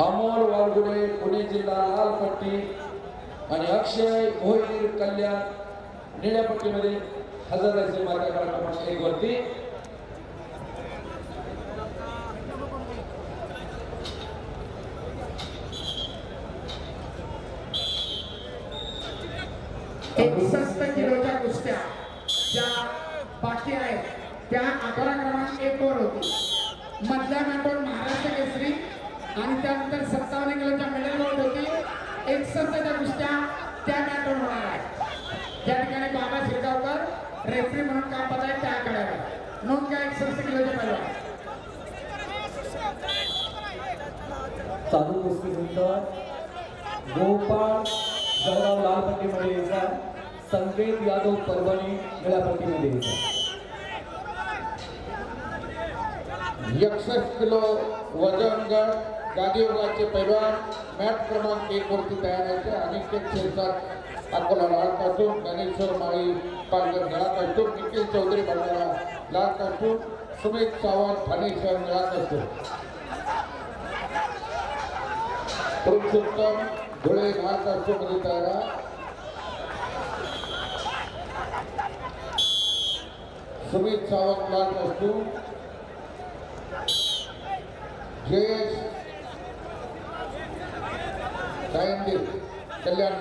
अमोल वालगुडे पुणे जिल्हा लालपट्टी आणि अक्षय मोहिर कल्याण निळ्या पट्टीमध्ये हजर राहायचे मार्ग क्रमांक एक वरती. एकसष्ट किलोच्या कुस्त्या ज्या बाकी आहेत त्या अकरा क्रमांक एक वर होती. मधल्या मॅटवर महाराष्ट्र केसरी आणि त्यानंतर सत्तावन्न किलोच्या मिडल बोर्ड होती. एकसष्टच्या कुस्त्या त्या मॅटवर होणार आहेत ज्या ठिकाणी बाबा शिरगावकर रेफरी म्हणून काम पाहत आहेत त्या आकड्यावर नोंद घ्या एकसष्ट किलोच्या पहिला चालू कुस्तीनंतर गोपाळ जळगाव लाल पट्टीमध्ये यायचा संकेत यादव परभणी निळ्या पट्टीमध्ये यायचा एकसष्ट किलो वजन गट गादीयोगाचे पैलवान मॅट क्रमांक एक वरती तयार आहे अनिकेत शिरसाट अकोला लाल कासून ज्ञानेश्वर माळी पालघर निळा कास्टूम निखिल चौधरी भंडारा लाल कासून सुमित सावंत ठाणे शहर निळा कास्टूम पुरुषोत्तम धुळे लाल कास्टूममध्ये तयार आहे. सुमित सावंत लाल कास्टूम जयेश कल्याण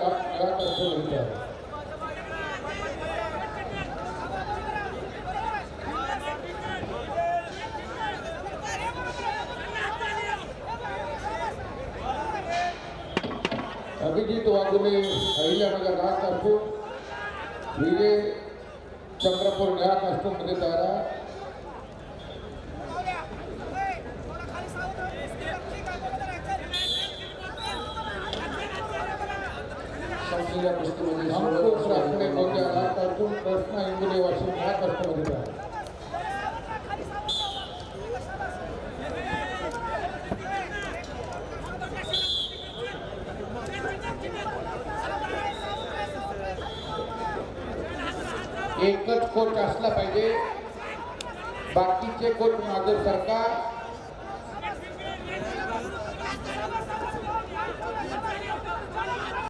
अभिजीत वाघुले अहिल्यानगर नाथ असतो विजय चंद्रपूर तारा असलेल्या गोष्टीमध्ये कुस्तीमध्ये अंकुश राखणे गोंदिया घाट कृष्णा इंगुले वाशिम घाट कष्टमध्ये आहे. एकच कोच असला पाहिजे. बाकीचे कोच माझं सरकार